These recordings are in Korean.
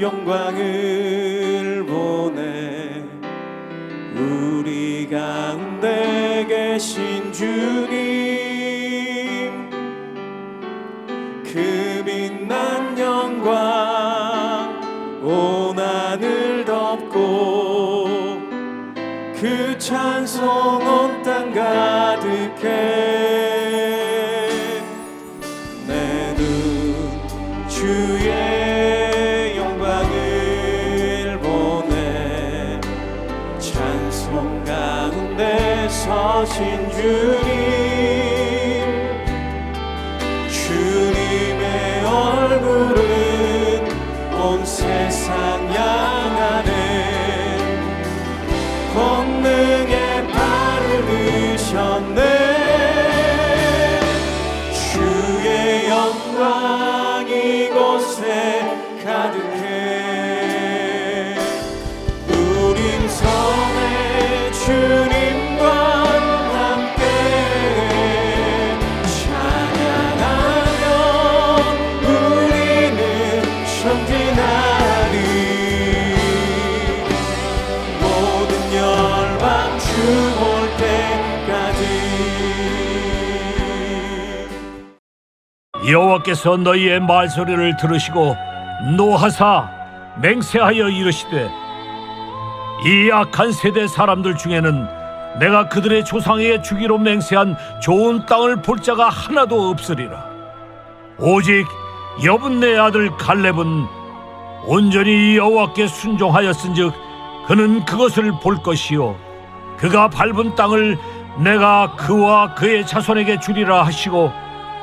영광을 보내 우리 가운데 계신 주님. 그 빛난 영광 온 하늘 덮고 그 찬송 찬송 가운데 서신 주님. 주님의 얼굴은 온 세상 여호와께서 너희의 말소리를 들으시고 노하사 맹세하여 이르시되 이 악한 세대 사람들 중에는 내가 그들의 조상에게 주기로 맹세한 좋은 땅을 볼 자가 하나도 없으리라. 오직 여분네 아들 갈렙은 온전히 여호와께 순종하였은즉 그는 그것을 볼 것이요 그가 밟은 땅을 내가 그와 그의 자손에게 주리라 하시고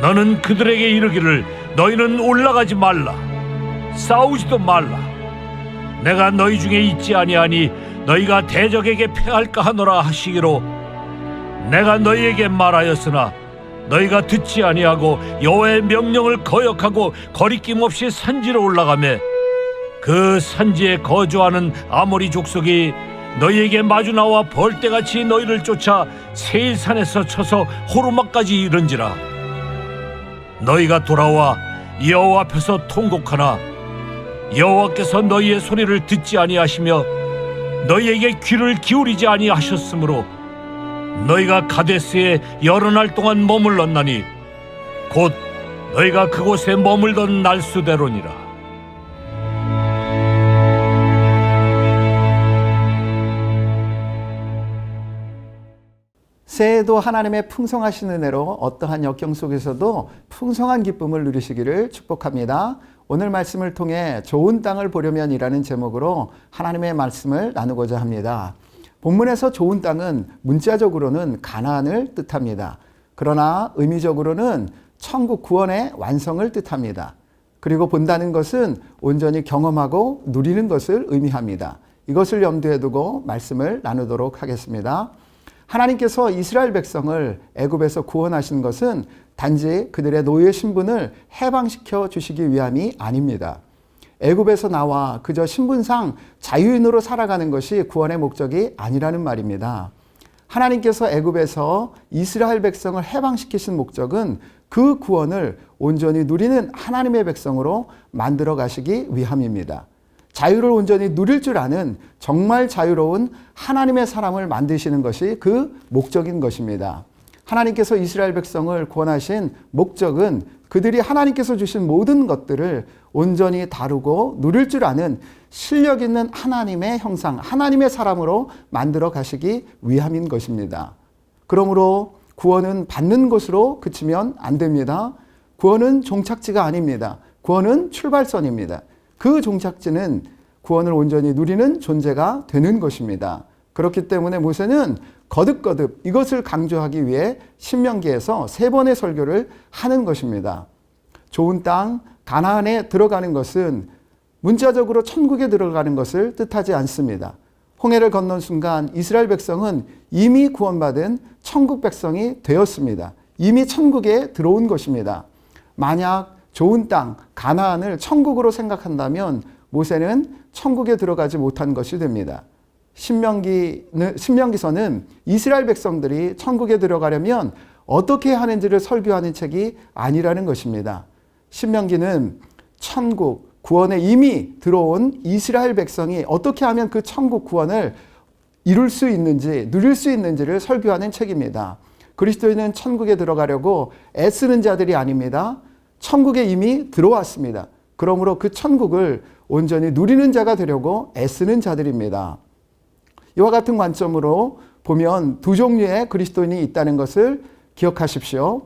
너는 그들에게 이르기를 너희는 올라가지 말라. 싸우지도 말라. 내가 너희 중에 있지 아니하니 너희가 대적에게 패할까 하노라 하시기로 내가 너희에게 말하였으나 너희가 듣지 아니하고 여호와의 명령을 거역하고 거리낌 없이 산지로 올라가매 그 산지에 거주하는 아모리 족속이 너희에게 마주 나와 벌떼같이 너희를 쫓아 세일산에서 쳐서 호르마까지 이른지라 너희가 돌아와 여호와 앞에서 통곡하나 여호와께서 너희의 소리를 듣지 아니하시며 너희에게 귀를 기울이지 아니하셨으므로 너희가 가데스에 여러 날 동안 머물렀나니 곧 너희가 그곳에 머물던 날수대로니라 새해에도 하나님의 풍성하신 은혜로 어떠한 역경 속에서도 풍성한 기쁨을 누리시기를 축복합니다. 오늘 말씀을 통해 좋은 땅을 보려면이라는 제목으로 하나님의 말씀을 나누고자 합니다. 본문에서 좋은 땅은 문자적으로는 가나안을 뜻합니다. 그러나 의미적으로는 천국 구원의 완성을 뜻합니다. 그리고 본다는 것은 온전히 경험하고 누리는 것을 의미합니다. 이것을 염두에 두고 말씀을 나누도록 하겠습니다. 하나님께서 이스라엘 백성을 애굽에서 구원하신 것은 단지 그들의 노예 신분을 해방시켜 주시기 위함이 아닙니다. 애굽에서 나와 그저 신분상 자유인으로 살아가는 것이 구원의 목적이 아니라는 말입니다. 하나님께서 애굽에서 이스라엘 백성을 해방시키신 목적은 그 구원을 온전히 누리는 하나님의 백성으로 만들어 가시기 위함입니다. 자유를 온전히 누릴 줄 아는 정말 자유로운 하나님의 사람을 만드시는 것이 그 목적인 것입니다. 하나님께서 이스라엘 백성을 구원하신 목적은 그들이 하나님께서 주신 모든 것들을 온전히 다루고 누릴 줄 아는 실력 있는 하나님의 형상, 하나님의 사람으로 만들어 가시기 위함인 것입니다. 그러므로 구원은 받는 것으로 그치면 안 됩니다. 구원은 종착지가 아닙니다. 구원은 출발선입니다. 그 종착지는 구원을 온전히 누리는 존재가 되는 것입니다. 그렇기 때문에 모세는 거듭거듭 이것을 강조하기 위해 신명기에서 세 번의 설교를 하는 것입니다. 좋은 땅, 가나안에 들어가는 것은 문자적으로 천국에 들어가는 것을 뜻하지 않습니다. 홍해를 건넌 순간 이스라엘 백성은 이미 구원받은 천국 백성이 되었습니다. 이미 천국에 들어온 것입니다. 만약 좋은 땅, 가나안을 천국으로 생각한다면 모세는 천국에 들어가지 못한 것이 됩니다. 신명기는, 신명기서는 이스라엘 백성들이 천국에 들어가려면 어떻게 하는지를 설교하는 책이 아니라는 것입니다. 신명기는 천국, 구원에 이미 들어온 이스라엘 백성이 어떻게 하면 그 천국 구원을 이룰 수 있는지, 누릴 수 있는지를 설교하는 책입니다. 그리스도인은 천국에 들어가려고 애쓰는 자들이 아닙니다. 천국에 이미 들어왔습니다. 그러므로 그 천국을 온전히 누리는 자가 되려고 애쓰는 자들입니다. 이와 같은 관점으로 보면 두 종류의 그리스도인이 있다는 것을 기억하십시오.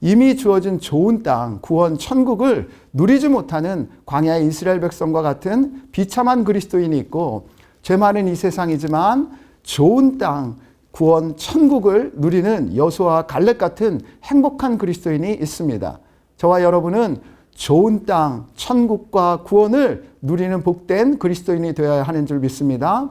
이미 주어진 좋은 땅, 구원, 천국을 누리지 못하는 광야의 이스라엘 백성과 같은 비참한 그리스도인이 있고 죄 많은 이 세상이지만 좋은 땅, 구원, 천국을 누리는 여수와 갈렙 같은 행복한 그리스도인이 있습니다. 저와 여러분은 좋은 땅, 천국과 구원을 누리는 복된 그리스도인이 되어야 하는 줄 믿습니다.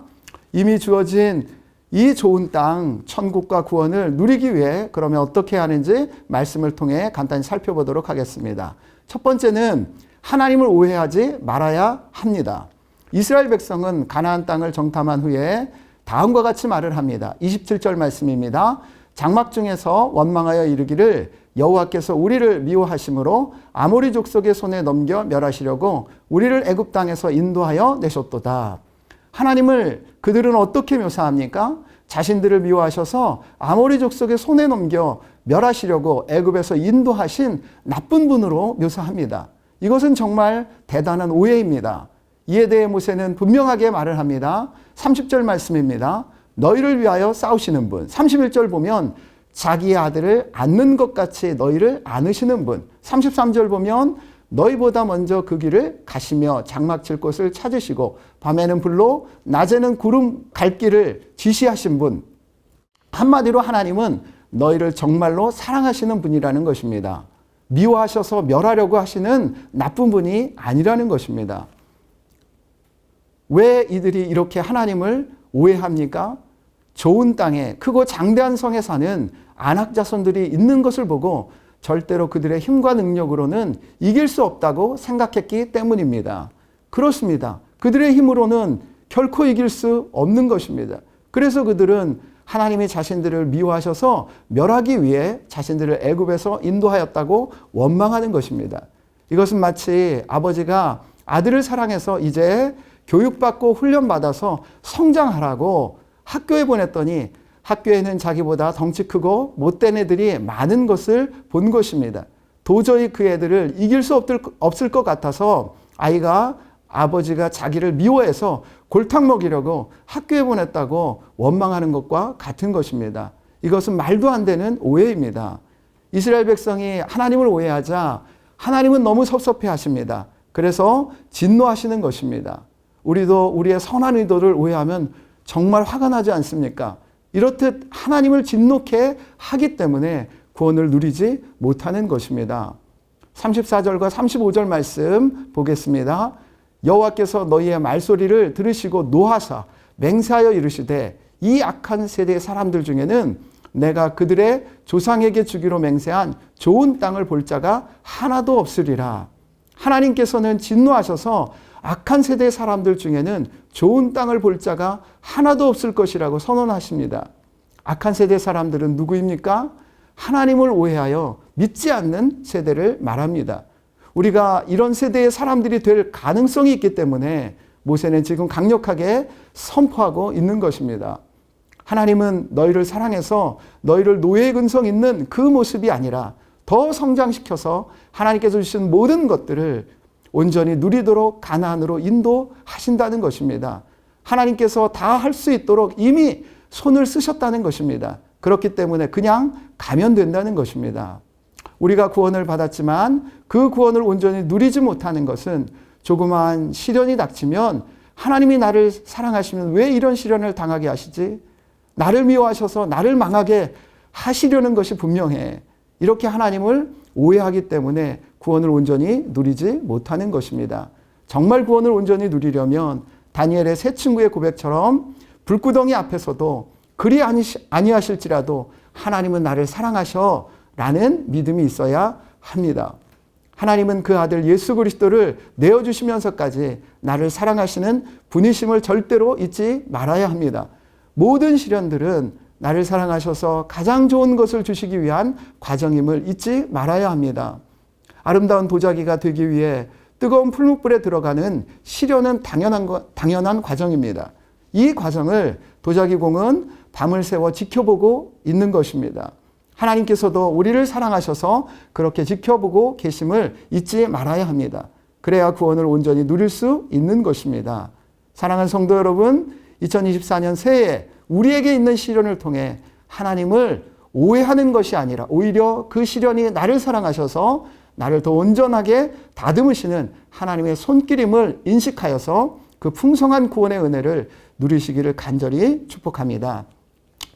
이미 주어진 이 좋은 땅, 천국과 구원을 누리기 위해 그러면 어떻게 하는지 말씀을 통해 간단히 살펴보도록 하겠습니다. 첫 번째는 하나님을 오해하지 말아야 합니다. 이스라엘 백성은 가나안 땅을 정탐한 후에 다음과 같이 말을 합니다. 27절 말씀입니다. 장막 중에서 원망하여 이르기를 여호와께서 우리를 미워하심으로 아모리 족속의 손에 넘겨 멸하시려고 우리를 애굽 땅에서 인도하여 내셨도다. 하나님을 그들은 어떻게 묘사합니까? 자신들을 미워하셔서 아모리 족속의 손에 넘겨 멸하시려고 애굽에서 인도하신 나쁜 분으로 묘사합니다. 이것은 정말 대단한 오해입니다. 이에 대해 모세는 분명하게 말을 합니다. 30절 말씀입니다. 너희를 위하여 싸우시는 분. 31절 보면 자기의 아들을 안는 것 같이 너희를 안으시는 분. 33절 보면 너희보다 먼저 그 길을 가시며 장막 칠 곳을 찾으시고 밤에는 불로 낮에는 구름 갈 길을 지시하신 분. 한마디로 하나님은 너희를 정말로 사랑하시는 분이라는 것입니다. 미워하셔서 멸하려고 하시는 나쁜 분이 아니라는 것입니다. 왜 이들이 이렇게 하나님을 오해합니까? 좋은 땅에 크고 장대한 성에 사는 안악 자손들이 있는 것을 보고 절대로 그들의 힘과 능력으로는 이길 수 없다고 생각했기 때문입니다. 그렇습니다. 그들의 힘으로는 결코 이길 수 없는 것입니다. 그래서 그들은 하나님이 자신들을 미워하셔서 멸하기 위해 자신들을 애굽에서 인도하였다고 원망하는 것입니다. 이것은 마치 아버지가 아들을 사랑해서 이제 교육받고 훈련받아서 성장하라고 학교에 보냈더니 학교에는 자기보다 덩치 크고 못된 애들이 많은 것을 본 것입니다. 도저히 그 애들을 이길 수 없을 것 같아서 아이가 아버지가 자기를 미워해서 골탕 먹이려고 학교에 보냈다고 원망하는 것과 같은 것입니다. 이것은 말도 안 되는 오해입니다. 이스라엘 백성이 하나님을 오해하자 하나님은 너무 섭섭해 하십니다. 그래서 진노하시는 것입니다. 우리도 우리의 선한 의도를 오해하면 정말 화가 나지 않습니까? 이렇듯 하나님을 진노케 하기 때문에 구원을 누리지 못하는 것입니다. 34절과 35절 말씀 보겠습니다. 여호와께서 너희의 말소리를 들으시고 노하사 맹세하여 이르시되 이 악한 세대의 사람들 중에는 내가 그들의 조상에게 주기로 맹세한 좋은 땅을 볼 자가 하나도 없으리라. 하나님께서는 진노하셔서 악한 세대의 사람들 중에는 좋은 땅을 볼 자가 하나도 없을 것이라고 선언하십니다. 악한 세대 사람들은 누구입니까? 하나님을 오해하여 믿지 않는 세대를 말합니다. 우리가 이런 세대의 사람들이 될 가능성이 있기 때문에 모세는 지금 강력하게 선포하고 있는 것입니다. 하나님은 너희를 사랑해서 너희를 노예 근성 있는 그 모습이 아니라 더 성장시켜서 하나님께서 주신 모든 것들을 온전히 누리도록 가나안으로 인도하신다는 것입니다. 하나님께서 다 할 수 있도록 이미 손을 쓰셨다는 것입니다. 그렇기 때문에 그냥 가면 된다는 것입니다. 우리가 구원을 받았지만 그 구원을 온전히 누리지 못하는 것은 조그마한 시련이 닥치면 하나님이 나를 사랑하시면 왜 이런 시련을 당하게 하시지? 나를 미워하셔서 나를 망하게 하시려는 것이 분명해. 이렇게 하나님을 오해하기 때문에 구원을 온전히 누리지 못하는 것입니다. 정말 구원을 온전히 누리려면 다니엘의 세 친구의 고백처럼 불구덩이 앞에서도 그리 아니하실지라도 하나님은 나를 사랑하셔 라는 믿음이 있어야 합니다. 하나님은 그 아들 예수 그리스도를 내어주시면서까지 나를 사랑하시는 분이심을 절대로 잊지 말아야 합니다. 모든 시련들은 나를 사랑하셔서 가장 좋은 것을 주시기 위한 과정임을 잊지 말아야 합니다. 아름다운 도자기가 되기 위해 뜨거운 풀무불에 들어가는 시련은 당연한, 거, 당연한 과정입니다. 이 과정을 도자기공은 밤을 새워 지켜보고 있는 것입니다. 하나님께서도 우리를 사랑하셔서 그렇게 지켜보고 계심을 잊지 말아야 합니다. 그래야 구원을 온전히 누릴 수 있는 것입니다. 사랑하는 성도 여러분, 2024년 새해 우리에게 있는 시련을 통해 하나님을 오해하는 것이 아니라 오히려 그 시련이 나를 사랑하셔서 나를 더 온전하게 다듬으시는 하나님의 손길임을 인식하여서 그 풍성한 구원의 은혜를 누리시기를 간절히 축복합니다.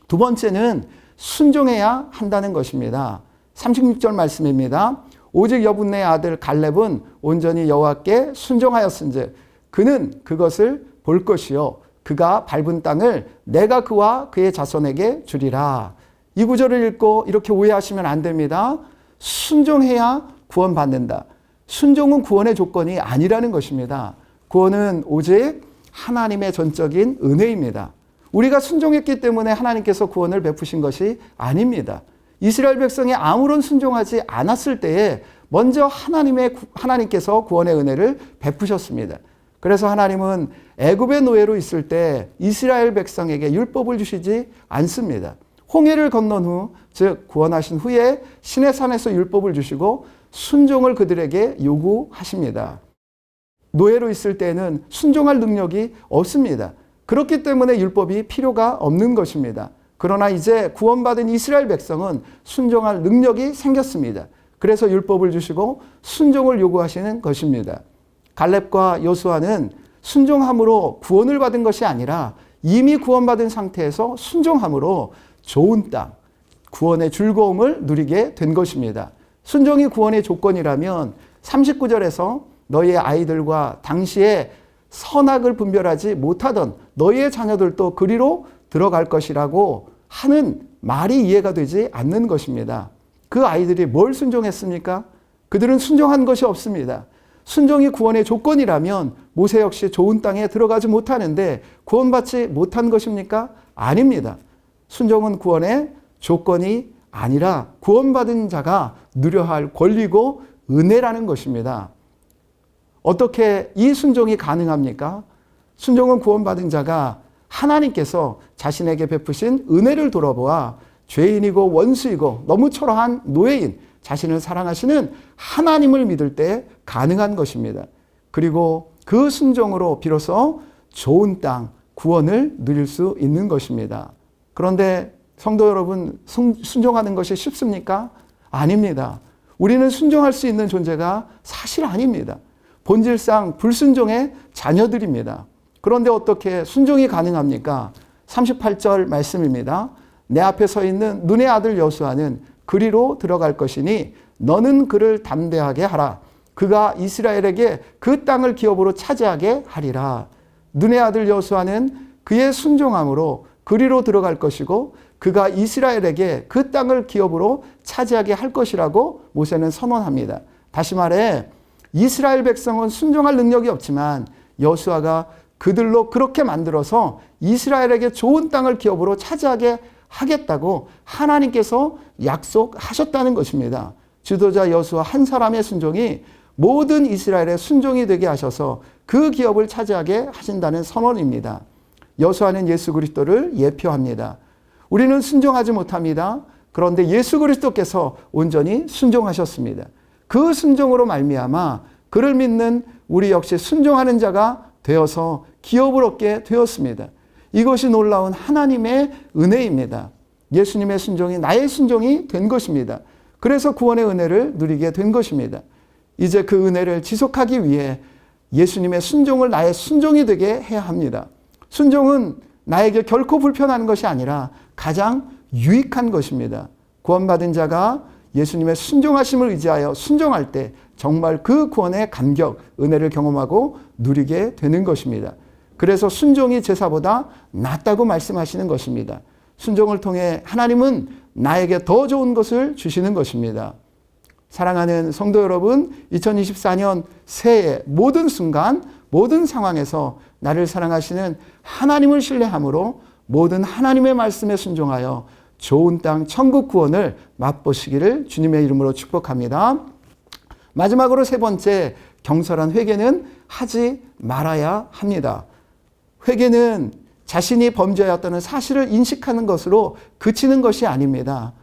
두 번째는 순종해야 한다는 것입니다. 36절 말씀입니다. 오직 여분의 아들 갈렙은 온전히 여호와께 순종하였은즉 그는 그것을 볼 것이요 그가 밟은 땅을 내가 그와 그의 자손에게 주리라. 이 구절을 읽고 이렇게 오해하시면 안 됩니다. 순종해야 구원받는다. 순종은 구원의 조건이 아니라는 것입니다. 구원은 오직 하나님의 전적인 은혜입니다. 우리가 순종했기 때문에 하나님께서 구원을 베푸신 것이 아닙니다. 이스라엘 백성이 아무런 순종하지 않았을 때에 먼저 하나님의 하나님께서 구원의 은혜를 베푸셨습니다. 그래서 하나님은 애굽의 노예로 있을 때 이스라엘 백성에게 율법을 주시지 않습니다. 홍해를 건넌 후, 즉 구원하신 후에 신의 산에서 율법을 주시고 순종을 그들에게 요구하십니다. 노예로 있을 때는 순종할 능력이 없습니다. 그렇기 때문에 율법이 필요가 없는 것입니다. 그러나 이제 구원받은 이스라엘 백성은 순종할 능력이 생겼습니다. 그래서 율법을 주시고 순종을 요구하시는 것입니다. 갈렙과 여수아는 순종함으로 구원을 받은 것이 아니라 이미 구원받은 상태에서 순종함으로 좋은 땅, 구원의 즐거움을 누리게 된 것입니다. 순종이 구원의 조건이라면 39절에서 너희의 아이들과 당시에 선악을 분별하지 못하던 너희의 자녀들도 그리로 들어갈 것이라고 하는 말이 이해가 되지 않는 것입니다. 그 아이들이 뭘 순종했습니까? 그들은 순종한 것이 없습니다. 순종이 구원의 조건이라면 모세 역시 좋은 땅에 들어가지 못하는데 구원받지 못한 것입니까? 아닙니다. 순종은 구원의 조건이 아니라 구원받은 자가 누려야 할 권리고 은혜라는 것입니다. 어떻게 이 순종이 가능합니까? 순종은 구원받은 자가 하나님께서 자신에게 베푸신 은혜를 돌아보아 죄인이고 원수이고 너무 초라한 노예인 자신을 사랑하시는 하나님을 믿을 때 가능한 것입니다. 그리고 그 순종으로 비로소 좋은 땅, 구원을 누릴 수 있는 것입니다. 그런데 성도 여러분, 순종하는 것이 쉽습니까? 아닙니다. 우리는 순종할 수 있는 존재가 사실 아닙니다. 본질상 불순종의 자녀들입니다. 그런데 어떻게 순종이 가능합니까? 38절 말씀입니다. 내 앞에 서 있는 눈의 아들 여수아는 그리로 들어갈 것이니 너는 그를 담대하게 하라. 그가 이스라엘에게 그 땅을 기업으로 차지하게 하리라. 눈의 아들 여수아는 그의 순종함으로 그리로 들어갈 것이고 그가 이스라엘에게 그 땅을 기업으로 차지하게 할 것이라고 모세는 선언합니다. 다시 말해 이스라엘 백성은 순종할 능력이 없지만 여수아가 그들로 그렇게 만들어서 이스라엘에게 좋은 땅을 기업으로 차지하게 하겠다고 하나님께서 약속하셨다는 것입니다. 지도자 여수아 한 사람의 순종이 모든 이스라엘의 순종이 되게 하셔서 그 기업을 차지하게 하신다는 선언입니다. 여수아는 예수 그리스도를 예표합니다. 우리는 순종하지 못합니다. 그런데 예수 그리스도께서 온전히 순종하셨습니다. 그 순종으로 말미암아 그를 믿는 우리 역시 순종하는 자가 되어서 기업을 얻게 되었습니다. 이것이 놀라운 하나님의 은혜입니다. 예수님의 순종이 나의 순종이 된 것입니다. 그래서 구원의 은혜를 누리게 된 것입니다. 이제 그 은혜를 지속하기 위해 예수님의 순종을 나의 순종이 되게 해야 합니다. 순종은 나에게 결코 불편한 것이 아니라 가장 유익한 것입니다. 구원받은 자가 예수님의 순종하심을 의지하여 순종할 때 정말 그 구원의 감격, 은혜를 경험하고 누리게 되는 것입니다. 그래서 순종이 제사보다 낫다고 말씀하시는 것입니다. 순종을 통해 하나님은 나에게 더 좋은 것을 주시는 것입니다. 사랑하는 성도 여러분, 2024년 새해 모든 순간, 모든 상황에서 나를 사랑하시는 하나님을 신뢰함으로 모든 하나님의 말씀에 순종하여 좋은 땅 천국 구원을 맛보시기를 주님의 이름으로 축복합니다. 마지막으로 세 번째 경솔한 회개는 하지 말아야 합니다. 회개는 자신이 범죄하였다는 사실을 인식하는 것으로 그치는 것이 아닙니다.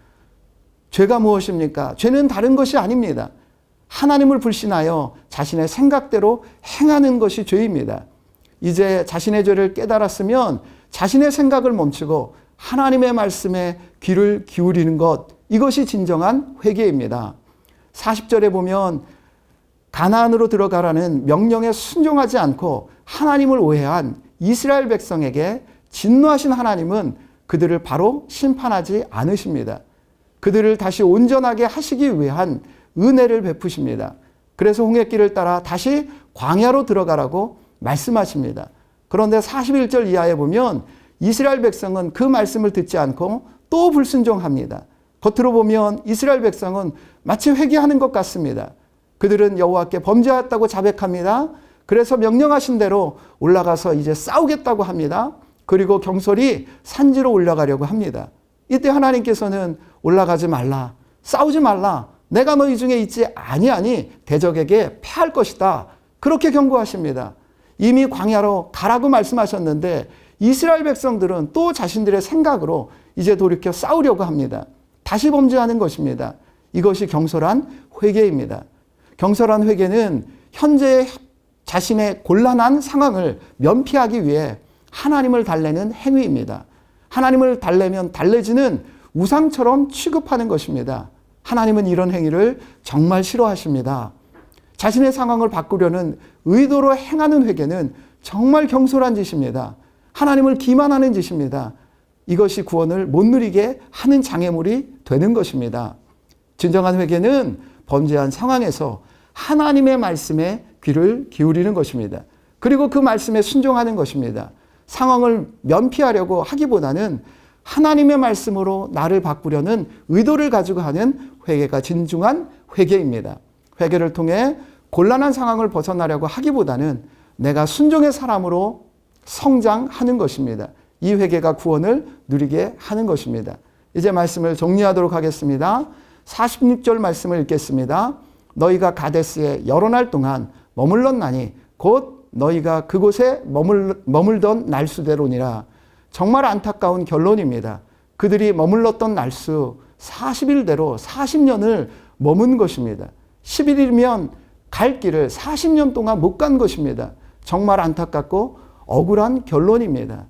죄가 무엇입니까? 죄는 다른 것이 아닙니다. 하나님을 불신하여 자신의 생각대로 행하는 것이 죄입니다. 이제 자신의 죄를 깨달았으면 자신의 생각을 멈추고 하나님의 말씀에 귀를 기울이는 것, 이것이 진정한 회개입니다. 40절에 보면 가나안으로 들어가라는 명령에 순종하지 않고 하나님을 오해한 이스라엘 백성에게 진노하신 하나님은 그들을 바로 심판하지 않으십니다. 그들을 다시 온전하게 하시기 위한 은혜를 베푸십니다. 그래서 홍해길을 따라 다시 광야로 들어가라고 말씀하십니다. 그런데 41절 이하에 보면 이스라엘 백성은 그 말씀을 듣지 않고 또 불순종합니다. 겉으로 보면 이스라엘 백성은 마치 회개하는 것 같습니다. 그들은 여호와께 범죄했다고 자백합니다. 그래서 명령하신 대로 올라가서 이제 싸우겠다고 합니다. 그리고 경솔이 산지로 올라가려고 합니다. 이때 하나님께서는 올라가지 말라. 싸우지 말라. 내가 너희 중에 있지 아니하니 대적에게 패할 것이다. 그렇게 경고하십니다. 이미 광야로 가라고 말씀하셨는데 이스라엘 백성들은 또 자신들의 생각으로 이제 돌이켜 싸우려고 합니다. 다시 범죄하는 것입니다. 이것이 경솔한 회개입니다. 경솔한 회개는 현재 자신의 곤란한 상황을 면피하기 위해 하나님을 달래는 행위입니다. 하나님을 달래면 달래지는 우상처럼 취급하는 것입니다. 하나님은 이런 행위를 정말 싫어하십니다. 자신의 상황을 바꾸려는 의도로 행하는 회개는 정말 경솔한 짓입니다. 하나님을 기만하는 짓입니다. 이것이 구원을 못 누리게 하는 장애물이 되는 것입니다. 진정한 회개는 범죄한 상황에서 하나님의 말씀에 귀를 기울이는 것입니다. 그리고 그 말씀에 순종하는 것입니다. 상황을 면피하려고 하기보다는 하나님의 말씀으로 나를 바꾸려는 의도를 가지고 하는 회개가 진중한 회개입니다. 회개를 통해 곤란한 상황을 벗어나려고 하기보다는 내가 순종의 사람으로 성장하는 것입니다. 이 회개가 구원을 누리게 하는 것입니다. 이제 말씀을 정리하도록 하겠습니다. 46절 말씀을 읽겠습니다. 너희가 가데스에 여러 날 동안 머물렀나니 곧 너희가 그곳에 머물, 머물던 날수대로니라. 정말 안타까운 결론입니다. 그들이 머물렀던 날수 40일대로 40년을 머문 것입니다. 10일이면 갈 길을 40년 동안 못 간 것입니다. 정말 안타깝고 억울한 결론입니다.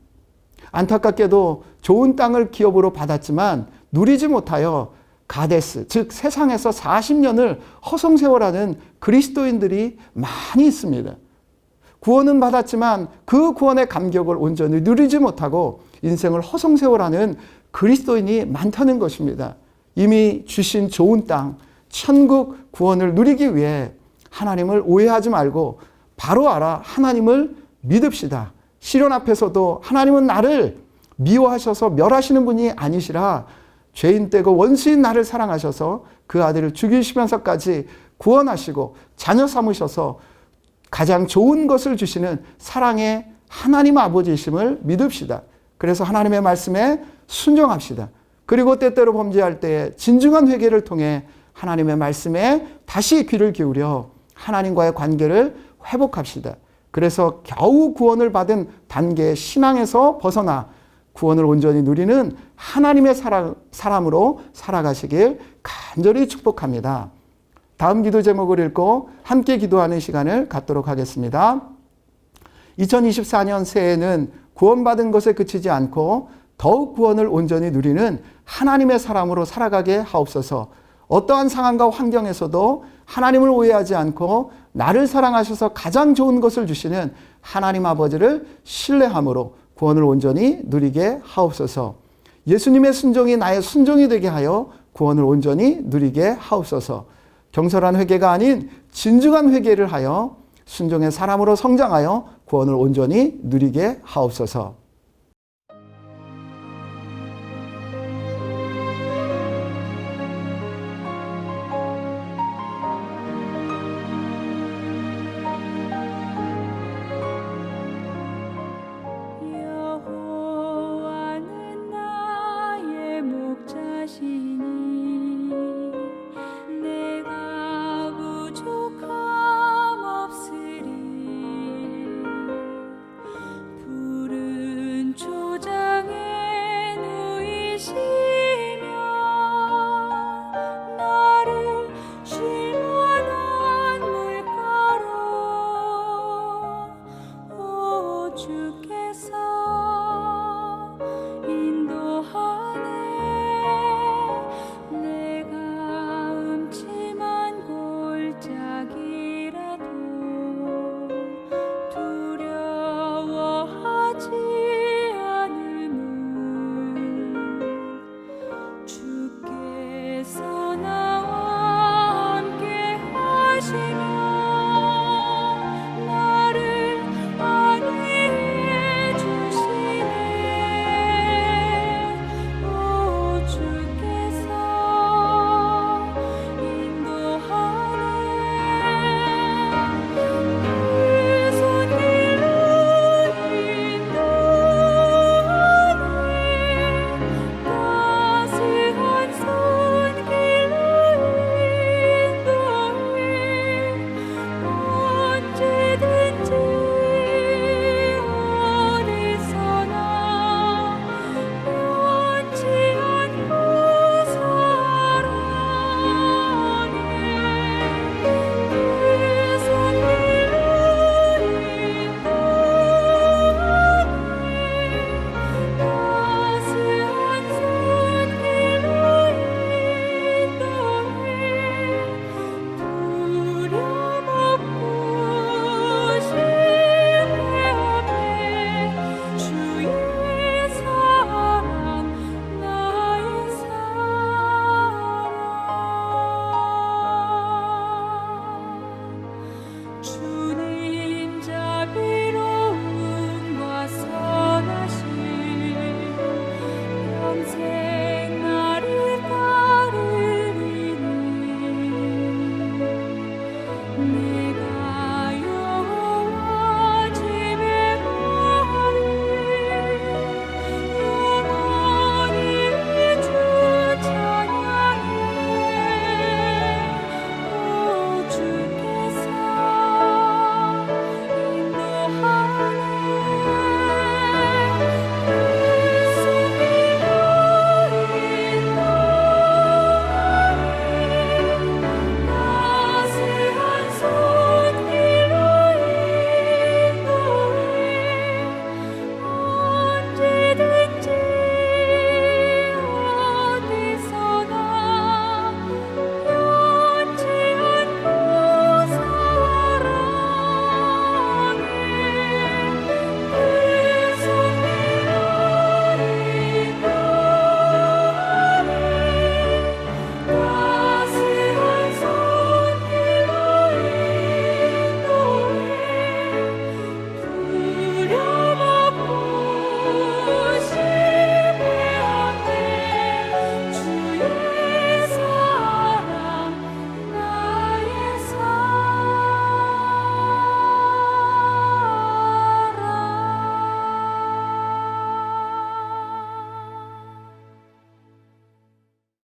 안타깝게도 좋은 땅을 기업으로 받았지만 누리지 못하여 가데스, 즉 세상에서 40년을 허송세월하는 그리스도인들이 많이 있습니다. 구원은 받았지만 그 구원의 감격을 온전히 누리지 못하고 인생을 허송세월하는 그리스도인이 많다는 것입니다. 이미 주신 좋은 땅, 천국 구원을 누리기 위해 하나님을 오해하지 말고 바로 알아 하나님을 믿읍시다. 시련 앞에서도 하나님은 나를 미워하셔서 멸하시는 분이 아니시라 죄인 떼고 원수인 나를 사랑하셔서 그 아들을 죽이시면서까지 구원하시고 자녀 삼으셔서 가장 좋은 것을 주시는 사랑의 하나님 아버지이심을 믿읍시다. 그래서 하나님의 말씀에 순종합시다. 그리고 때때로 범죄할 때 진중한 회개를 통해 하나님의 말씀에 다시 귀를 기울여 하나님과의 관계를 회복합시다. 그래서 겨우 구원을 받은 단계의 신앙에서 벗어나 구원을 온전히 누리는 하나님의 사람, 사람으로 살아가시길 간절히 축복합니다. 다음 기도 제목을 읽고 함께 기도하는 시간을 갖도록 하겠습니다. 2024년 새해에는 구원받은 것에 그치지 않고 더욱 구원을 온전히 누리는 하나님의 사람으로 살아가게 하옵소서. 어떠한 상황과 환경에서도 하나님을 오해하지 않고 나를 사랑하셔서 가장 좋은 것을 주시는 하나님 아버지를 신뢰함으로 구원을 온전히 누리게 하옵소서. 예수님의 순종이 나의 순종이 되게 하여 구원을 온전히 누리게 하옵소서. 경솔한 회개가 아닌 진중한 회개를 하여 순종의 사람으로 성장하여 구원을 온전히 누리게 하옵소서.